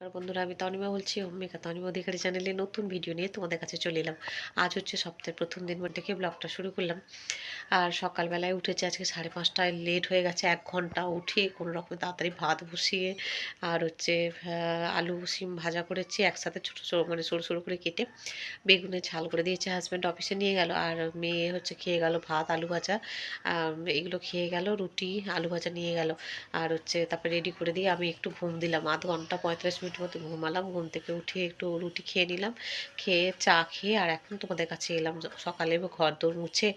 আর বন্ধুরা, আমি তনিমা বলছি অম্মিকা তনিমা অধিকারী চ্যানেলে নতুন ভিডিও নিয়ে তোমাদের কাছে চলে এলাম। আজ হচ্ছে সপ্তাহের প্রথম দিন থেকে ব্লগটা শুরু করলাম। আর সকালবেলায় উঠেছে, আজকে সাড়ে পাঁচটায় লেট হয়ে গেছে, এক ঘণ্টা উঠে কোনো রকম তাড়াতাড়ি ভাত বসিয়ে আর হচ্ছে আলু, সিম ভাজা করেছি, একসাথে ছোটো ছোটো মানে সরু সরু করে কেটে বেগুনে ঝাল করে দিয়েছে হাজব্যান্ড অফিসে নিয়ে গেল। আর মেয়ে হচ্ছে খেয়ে গেল ভাত, আলু ভাজা এগুলো খেয়ে গেল, রুটি, আলু ভাজা নিয়ে গেল। আর হচ্ছে তারপরে রেডি করে দিয়ে আমি একটু ঘুম দিলাম, আধ ঘণ্টা পঁয়তাল্লিশ মিনিট মতো ঘুমালাম, ঘুম থেকে উঠে একটু রুটি খেয়ে নিলাম, খেয়ে চা খেয়ে আর এখন তোমাদের কাছে এলাম। সকালে ঘর দৌড় মুছে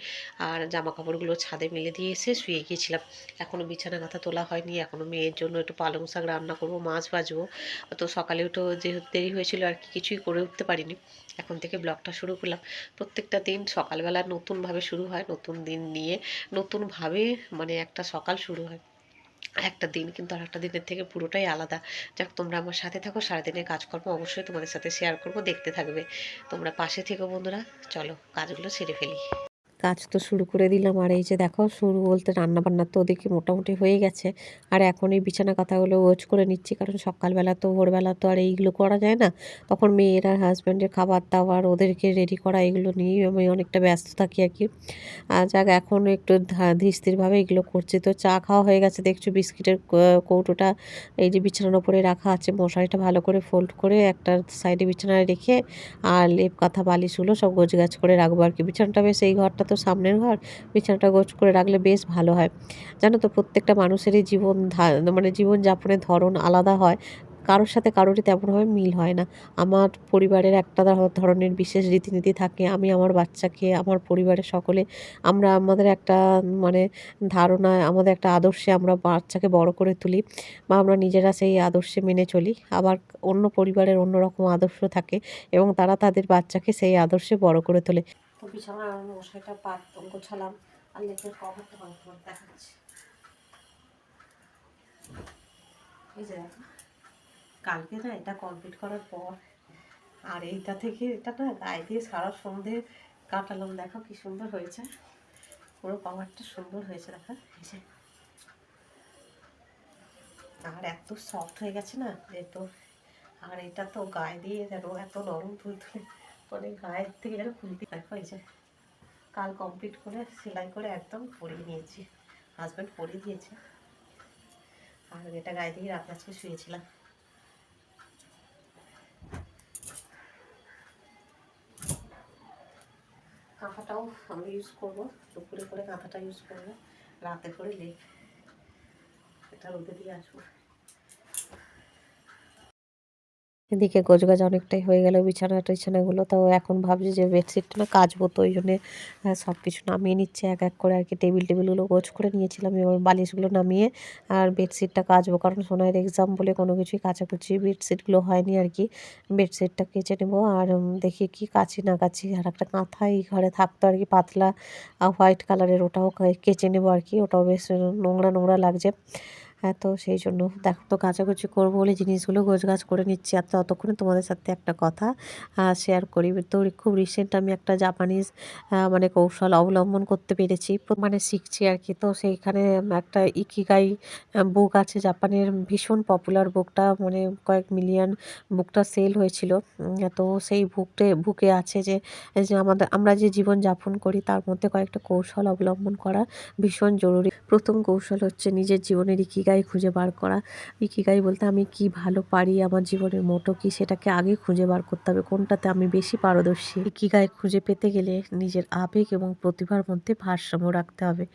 আর জামা কাপড়গুলো ছাদে মেলে দিয়ে এসে শুয়ে গিয়েছিলাম। এখনও বিছানা কাঁথা তোলা হয়নি এখনও মেয়ের জন্য একটু পালং শাক রান্না করব, মাছ ভাজবো। তো সকালে উঠেও যেহেতু দেরি হয়েছিল আর কি, কিছুই করে উঠতে পারিনি, এখন থেকে ব্লগটা শুরু করলাম। প্রত্যেকটা দিন সকালবেলা নতুনভাবে শুরু হয়, নতুন দিন নিয়ে নতুনভাবে মানে একটা সকাল শুরু হয়। একটা দিন কিন্তু আর একটা দিনের থেকে পুরোটাই আলাদা। যাক, তোমরা আমার সাথে থাকো, সারাদিনের কাজকর্ম অবশ্যই তোমাদের সাথে শেয়ার করব, দেখতে থাকবে। তোমরা পাশে থেকো বন্ধুরা, চলো কাজগুলো সেরে ফেলি। কাজ তো শুরু করে দিলাম। আর এই যে দেখো, শুরু বলতে রান্না বান্না তো ওদিকে মোটামুটি হয়ে গেছে। আর এখন এই বিছানা কথাগুলো ওজ করে নিচ্ছি, কারণ সকালবেলা তো, ভোরবেলা তো আর এইগুলো করা যায় না। তখন মেয়ের হাজব্যান্ডের খাবার দাবার ওদেরকে রেডি করা, এগুলো নিয়েই আমি অনেকটা ব্যস্ত থাকি আর কি। আর যাক, এখন একটু ধীরস্থিরভাবে এগুলো করছি। তো চা খাওয়া হয়ে গেছে, দেখছ বিস্কিটের কৌটোটা এই যে বিছানার ওপরে রাখা আছে, মশারিটা ভালো করে ফোল্ড করে একটা সাইডে বিছানায় রেখে আর লেপ কাঁথা বালিশগুলো সব গোছ গাছ করে রাখব আর কি। বিছানাটা বেশ এই ঘরটা তো সামনের ঘর, বিছানাটা গোছ করে রাখলে বেশ ভালো হয়। জানো তো, প্রত্যেকটা মানুষেরই জীবন মানে জীবনযাপনের ধরন আলাদা হয়। কারোর সাথে কারোরই তেমনভাবে মিল হয় না। আমার পরিবারের একটা ধরনের বিশেষ রীতিনীতি থাকে, আমি আমার বাচ্চাকে আমার পরিবারের সকলে, আমরা আমাদের একটা মানে ধারণায় আমাদের একটা আদর্শে আমরা বাচ্চাকে বড় করে তুলি বা আমরা নিজেরা সেই আদর্শে মেনে চলি। আবার অন্য পরিবারের অন্য রকম আদর্শ থাকে এবং তারা তাদের বাচ্চাকে সেই আদর্শে বড় করে তোলে। তো বিছানার মশাইটা পাত গোছালাম আর লেপের কভারটা ভালো দেখাচ্ছি। এই যে কালকে না এটা কমপ্লিট করার পর আর এইটা থেকে এটা না গায়ে দিয়ে সারা সন্ধে কাটালাম, দেখো কি সুন্দর হয়েছে। পুরো কভারটা সুন্দর হয়েছে, দেখো, এই যে। আর এত সফট হয়ে গেছে না যে তো, আর এটা তো গায়ে দিয়ে যেন এত নরম তুল মানে গায়ের থেকে যেন খুলতে দেখো এই কাল কমপ্লিট করে সেলাই করে একদম পরিয়ে নিয়েছি। হাজব্যান্ড পরিয়ে দিয়েছে। আর এটা গায়ে দিয়ে রাতে আজকে শুয়েছিলাম। কাঁথাটাও আমি ইউজ করব। দুপুরে করে কাঁথাটা ইউজ করব। রাতে করে লেখ এটা রোদে দিয়ে আসব। এদিকে গোছগাছ অনেকটাই হয়ে গেল, বিছানা টিছানাগুলো, তো এখন ভাবছি যে বেডশিটটা না কাচবো, তো ওই জন্যে সব কিছু নামিয়ে নিচ্ছে, এক এক করে আর কি। টেবিল টেবিলগুলো গোছ করে নিয়েছিলাম, এবার বালিশগুলো নামিয়ে আর বেডশিটটা কাচবো, কারণ সোনাইয়ের এক্সাম বলে কোনো কিছুই কাচাকুচি বেডশিটগুলো হয়নি আর কি। বেডশিটটা কেচে নেব আর দেখি কি কাচি না কাচি, আর একটা কাঁথা এই ঘরে থাকতো আর কি, পাতলা হোয়াইট কালারের ওটাও কেচে নেব আর কি, ওটাও বেশ নোংরা নোংরা লাগছে। হ্যাঁ তো সেই জন্য দেখো তো কাচাকুচি করব বলে জিনিসগুলো গোছগাছ করে নিচ্ছি। আর ততক্ষণে তোমাদের সাথে একটা কথা শেয়ার করি। তো খুব রিসেন্ট আমি একটা জাপানিজ মানে কৌশল অবলম্বন করতে পেরেছি। মানে শিখছি আর কি। তো সেইখানে একটা ইকিগাই বুক আছে জাপানের ভীষণ পপুলার বুকটা মানে কয়েক মিলিয়ন বুকটা সেল হয়েছিল। তো সেই বুকটে বুকে আছে যে আমাদের, আমরা যে জীবন যাপন করি, তার মধ্যে কয়েকটা কৌশল অবলম্বন করা ভীষণ জরুরি। প্রথম কৌশল হচ্ছে নিজের জীবনের ইকি ইকিগাই খুঁজে বার করা। ইকিগাই বলতে আমি কি ভালো পারি, আমার জীবনের মোটো কি সেটাকে আগে খুঁজে বার করতে হবে, কোনটাতে আমি বেশি পারদর্শী? ইকিগাই খুঁজে পেতে গেলে নিজের আবেগ এবং প্রতিভার মধ্যে ভারসাম্য রাখতে হবে।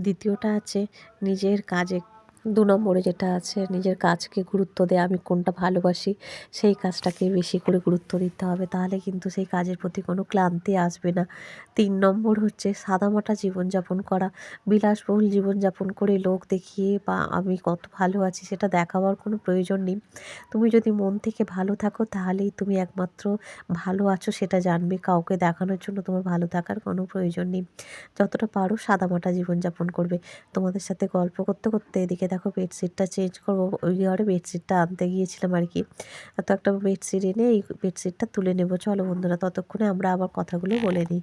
দ্বিতীয়টা আছে নিজের কাজে দু নম্বরে যেটা আছে, নিজের কাজকে গুরুত্ব দেয়, আমি কোনটা ভালোবাসি, সেই কাজটাকে বেশি করে গুরুত্ব দিতে হবে। তাহলে কিন্তু সেই কাজের প্রতি কোনো ক্লান্তি আসবে না। তিন নম্বর হচ্ছে সাদামাটা জীবনযাপন করা। বিলাসবহুল জীবনযাপন করে লোক দেখিয়ে বা আমি কত ভালো আছি সেটা দেখাবার কোনো প্রয়োজন নেই। তুমি যদি মন থেকে ভালো থাকো, তাহলেই তুমি একমাত্র ভালো আছো সেটা জানবে। কাউকে দেখানোর জন্য তোমার ভালো থাকার কোনো প্রয়োজন নেই। যতটা পারো সাদামাটা জীবনযাপন করবে। তোমাদের সাথে গল্প করতে করতে এদিকে দেখো বেডশিটটা চেঞ্জ করব। ওই ঘরে বেডশিটটা আনতে গিয়েছিলাম আর কি। তো একটা বেডশিট এনে এই বেডশিটটা তুলে নেব। চলো বন্ধুরা, ততক্ষণে আমরা আবার কথাগুলো বলে নিই।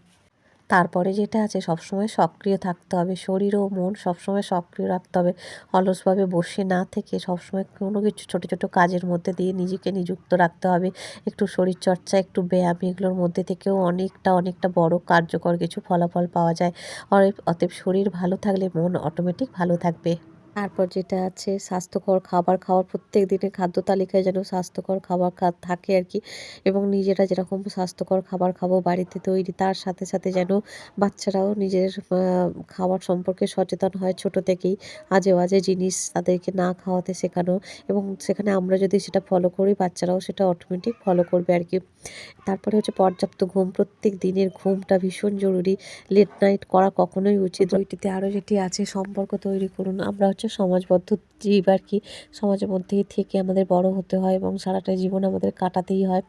তারপরে যেটা আছে, সবসময় সক্রিয় থাকতে হবে। শরীর ও মন সবসময় সক্রিয় রাখতে হবে। অলসভাবে বসে না থেকে সবসময় কোনো কিছু ছোটো ছোটো কাজের মধ্যে দিয়ে নিজেকে নিযুক্ত রাখতে হবে। একটু শরীরচর্চা, একটু ব্যায়াম এগুলোর মধ্যে থেকেও অনেকটা অনেকটা বড় কার্যকর কিছু ফলাফল পাওয়া যায়। অতএব শরীর ভালো থাকলে মন অটোমেটিক ভালো থাকবে। তারপর যেটা আছে, স্বাস্থ্যকর খাবার খাওয়ার প্রত্যেক দিনের খাদ্য তালিকায় যেন স্বাস্থ্যকর খাবার থাকে আর কি এবং নিজেরা যেরকম স্বাস্থ্যকর খাবার খাব বাড়িতে তৈরি, তার সাথে সাথে যেন বাচ্চারাও নিজের খাবার সম্পর্কে সচেতন হয় ছোট থেকেই। আজে বাজে জিনিস তাদেরকে না খাওয়াতে শেখানো এবং সেখানে আমরা যদি সেটা ফলো করি, বাচ্চারাও সেটা অটোমেটিক ফলো করবে আর কি। তারপরে হচ্ছে পর্যাপ্ত ঘুম, প্রত্যেক দিনের ঘুমটা ভীষণ জরুরি। লেট নাইট করা কখনোই উচিত ওইটিতে আরও যেটি আছে, সম্পর্ক তৈরি করুন। আমরা হচ্ছে সমাজবদ্ধ জীব আর কি। সমাজের মধ্যেই থেকে আমাদের বড় হতে হয় এবং সারাটা জীবন আমাদের কাটাতেই হয়।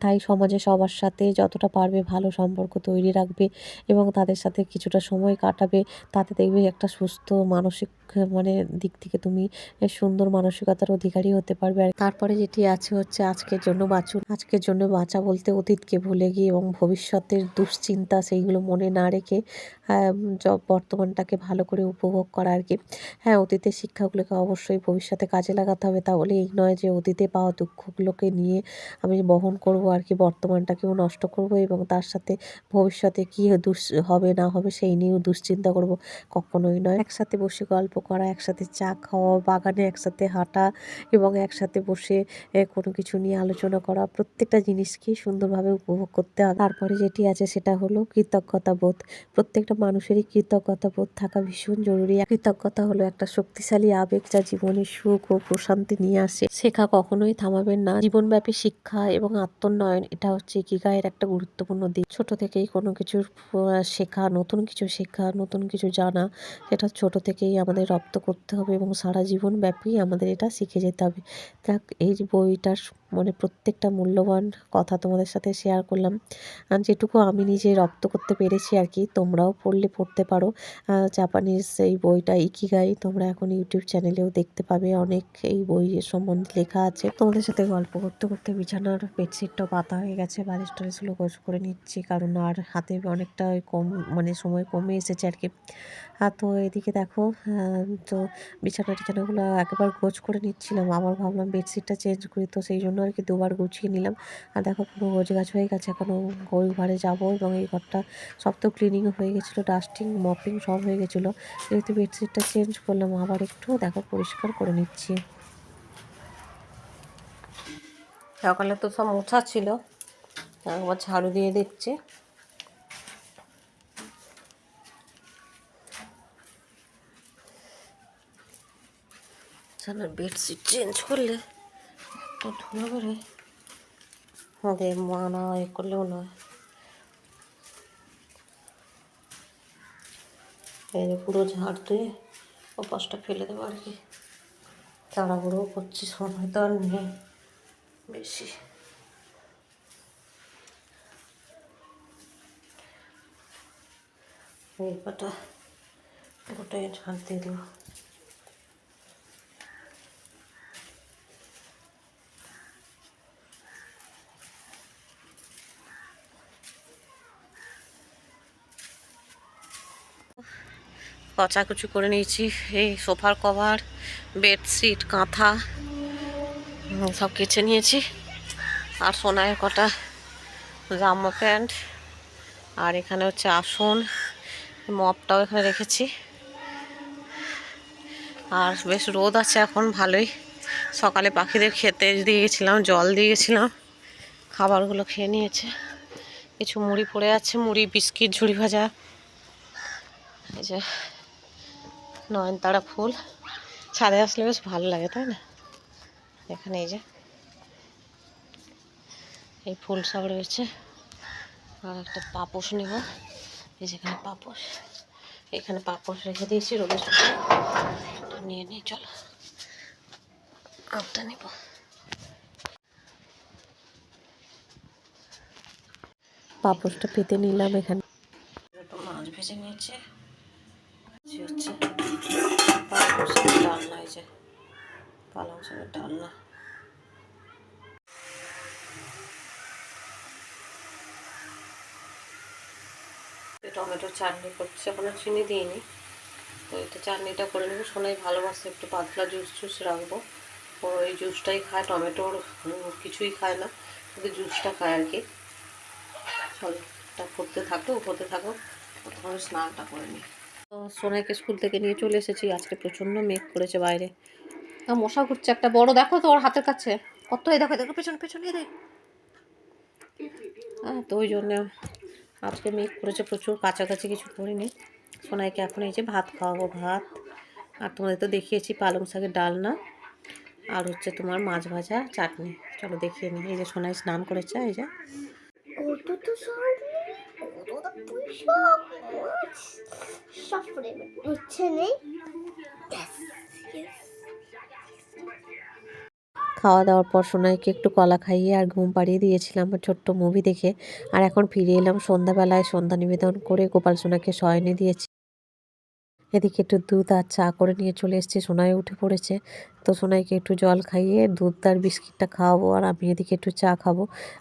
তাই সমাজে সবার সাথে যতটা পারবে ভালো সম্পর্ক তৈরি রাখবে এবং তাদের সাথে কিছুটা সময় কাটাবে। তাতে দেখবে একটা সুস্থ মানসিক মানে দিক থেকে তুমি সুন্দর মানসিকতার অধিকারী হতে পারবে। আর তারপরে যেটি আছে হচ্ছে আজকের জন্য বাঁচুন। আজকের জন্য বাঁচা বলতে অতীতকে ভুলে গিয়ে এবং ভবিষ্যতের দুশ্চিন্তা সেইগুলো মনে না রেখে বর্তমানটাকে ভালো করে উপভোগ করা আর কি। হ্যাঁ অতীতের শিক্ষাগুলোকে অবশ্যই ভবিষ্যতে কাজে লাগাতে হবে। তাহলে এই নয় যে অতীতে পাওয়া দুঃখগুলোকে নিয়ে আমি বহন করব আর কি, বর্তমানটাকেও নষ্ট করব এবং তার সাথে ভবিষ্যতে কী দুশ হবে না হবে সেই নিয়েও দুশ্চিন্তা করব কখনোই নয়। একসাথে বসে গল্প করা, একসাথে চা খাওয়া, বাগানে একসাথে হাঁটা এবং একসাথে বসে কোনো কিছু নিয়ে আলোচনা করা, প্রত্যেকটা জিনিসকে সুন্দরভাবে উপভোগ করতে হবে। তারপরে যেটি আছে সেটা হলো কৃতজ্ঞতা বোধ। প্রত্যেকটা মানুষেরই কৃতজ্ঞতা বোধ থাকা ভীষণ জরুরি। কৃতজ্ঞতা হলো একটা শক্তিশালী আবেগ যা জীবনে সুখ ও প্রশান্তি নিয়ে আসে। শেখা কখনোই থামাবেন না। জীবনব্যাপী শিক্ষা এবং আত্মোন্নয়ন, এটা হচ্ছে ইকিগায়ের একটা গুরুত্বপূর্ণ দিক। ছোট থেকেই কোনো কিছুর শেখা, নতুন কিছু শেখা, নতুন কিছু জানা, সেটা ছোট থেকেই আমাদের রপ্ত করতে হবে এবং সারা জীবন ব্যাপী আমাদের এটা শিখে যেতে হবে। দেখ, এই বইটার মানে প্রত্যেকটা মূল্যবান কথা তোমাদের সাথে শেয়ার করলাম। আর যেটুকু আমি নিজে রপ্ত করতে পেরেছি আর কি, তোমরাও পড়লে পড়তে পারো। জাপানিজ এই বইটা ইকিগাই তোমরা এখন ইউটিউব চ্যানেলেও দেখতে পাবে। অনেক এই বইয়ের সম্বন্ধে লেখা আছে। তোমাদের সাথে গল্প করতে করতে বিছানার বেডশিটটা পাতা হয়ে গেছে। বালিশ টালিশগুলো গোছ করে নিচ্ছি, কারণ আর হাতে অনেকটা কম মানে সময় কমে এসেছে আর কি। তো এদিকে দেখো তো বিছানা টিছানাগুলো একবার গোছ করে নিচ্ছিলাম। আবার ভাবলাম বেডশিটটা চেঞ্জ করি, তো সেই জন্য আর কি দুবার গুছিয়ে নিলাম। আর দেখো পুরো গোছ গাছ হয়ে গেছে এখনও ওই ঘরে যাব এবং এই ঘরটা সব তো ক্লিনিংও হয়ে গেছিল ডাস্টিং মপিং সব হয়ে গেছিল। যেহেতু বেডশিটটা চেঞ্জ করলাম, আবার একটু দেখো পরিষ্কার করে নিচ্ছি। সকালে তো সব মোছা ছিল একবার ঝাড়ু দিয়ে দিচ্ছি। সামনে বেডশিট চেঞ্জ করলে একটু ধুলো করে দে মানা এ করলেও নয়। এই পুরো ঝাড় দিয়ে ওপাশটা ফেলে দেবো আর কি। তাড়াহুড়ো করছি, সময় তো আর নেই বেশি। এই গোটাই ঝাড় দিয়ে দেবো। কচাকুচি করে নিয়েছি। এই সোফার কভার, বেডশিট, কাঁথা সব কেচে নিয়েছি। আর সোনায় কটা জামা প্যান্ট। আর এখানে হচ্ছে আসন, মপটাও এখানে রেখেছি। আর বেশ রোদ আছে এখন, ভালোই। সকালে পাখিদের খেতে দিয়ে গেছিলাম জল দিয়ে গেছিলাম খাবারগুলো খেয়ে নিয়েছে। কিছু মুড়ি পড়ে আছে, মুড়ি, বিস্কিট, ঝুড়ি ভাজা। এই যে নয়নতারা ফুল। ছাদে আসলে বেশ ভালো লাগে তাই না? এখানে এই যে এই ফুল সব রয়েছে। আর একটা পাপোশ নেব। এই যেখানে পাপোশ। এখানে পাপোশ রেখে দিয়েছি রোদের নিয়ে নিই চলো। আমটা নেব। পাপোশটা পেতে নিলাম এখানে। মাছ ভেজে নিয়েছে হচ্ছে পালং শাকের ডালনা এই যে ডালনা টমেটো চাটনি করছে, এখনও চিনি দিইনি। তো এটা চাটনিটা করে নেব। সোনাই ভালোবাসে একটু পাতলা জুস জুস রাখব। ও এই জুসটাই খায়, টমেটোর কিছুই খায় না, শুধু জুসটা খায় আর কি। চলো করতে থাকো হতে থাকো, প্রথমে স্নানটা করে নিই। তো সোনাইকে স্কুল থেকে নিয়ে চলে এসেছি, আজকে প্রচণ্ড মেঘ করেছে বাইরে। মশা ঘুরছে একটা বড়, দেখো তো ওর হাতের কাছে। কত এই দেখো দেখো, পেছন, পেছনে দেখ। হ্যাঁ তো ওই জন্য আজকে মেঘ করেছে প্রচুর, কাছাকাছি কিছু করিনি। সোনাইকে এখন এই যে ভাত খাওয়াবো, ভাত। আর তোমাদের তো দেখিয়েছি পালং শাকের ডালনা। আর হচ্ছে তোমার মাছ ভাজা, চাটনি। চলো দেখিয়ে নিই। এই যে সোনাই স্নান করেছে, এই যে। হচ্ছে নেই খাওয়া দাওয়ার পর সোনাইকে একটু কলা খাইয়ে আর ঘুম পাড়িয়ে দিয়েছিলাম ছোট্ট মুভি দেখে। আর এখন ফিরে এলাম সন্ধ্যাবেলায় সন্ধ্যা নিবেদন করে গোপাল সোনাকে শয়নে দিয়েছি। এদিকে একটু দুধ আর চা করে নিয়ে চলে এসেছি, সোনাই উঠে পড়েছে। তো সোনাইকে একটু জল খাইয়ে দুধ আর বিস্কিটটা খাওয়াবো আর আমি এদিকে একটু চা খাব।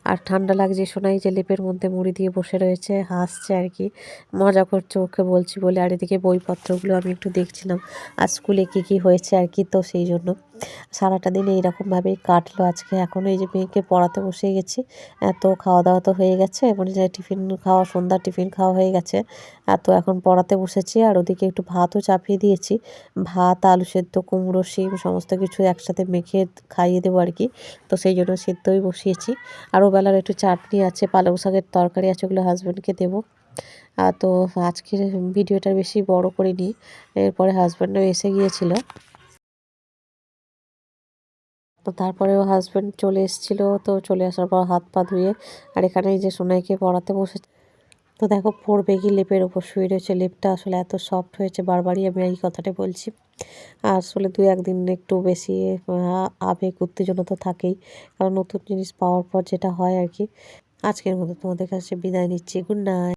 আর ঠান্ডা লাগছে সোনাই যে লেপের মধ্যে মুড়ি দিয়ে বসে রয়েছে, হাসছে আর কি। মজা করছে ওকে বলছি বলে, আর এদিকে বইপত্রগুলো আমি একটু দেখছিলাম, আর স্কুলে কী কী হয়েছে আর কি তো সেই জন্য। সারাটা দিন এইরকমভাবেই কাটলো আজকে। এখন এই যে মেয়েকে পড়াতে বসে গেছি তো খাওয়া দাওয়া তো হয়ে গেছে। এবং যে টিফিন খাওয়া, সন্ধ্যার টিফিন খাওয়া হয়ে গেছে। তো এখন পড়াতে বসেছি আর ওদিকে একটু ভাতও চাপিয়ে দিয়েছি। ভাত, আলু সেদ্ধ, কুমড়ো, শিম সমস্ত কিছু একসাথে মেখে খাইয়ে দেবো আর কি। তো সেই জন্য সেদ্ধই বসিয়েছি। আর বেলার একটু চাটনি আছে, পালং শাকের তরকারি আছে ওগুলো হাজব্যান্ডকে দেবো। তো আজকের ভিডিওটা বেশি বড় করিনি, এরপরে হাজব্যান্ডও এসে গিয়েছিল। তো তারপরে ও হাজব্যান্ড চলে এসেছিল, তো চলে আসার পর হাত পা ধুয়ে আর এখানে যে সোনাইকে পড়াতে বসে তো দেখো পড়বে কি লেপের ওপর শুয়ে রয়েছে। লেপটা আসলে এত সফট হয়েছে, বারবারই আমি এই কথাটা বলছি। আর আসলে দু একদিন একটু বেশি আবেগ উত্তেজনা তো থাকেই। কারণ নতুন জিনিস পাওয়ার পর যেটা হয় আর কি। আজকের মতো তোমাদের কাছে বিদায় নিচ্ছি। Good night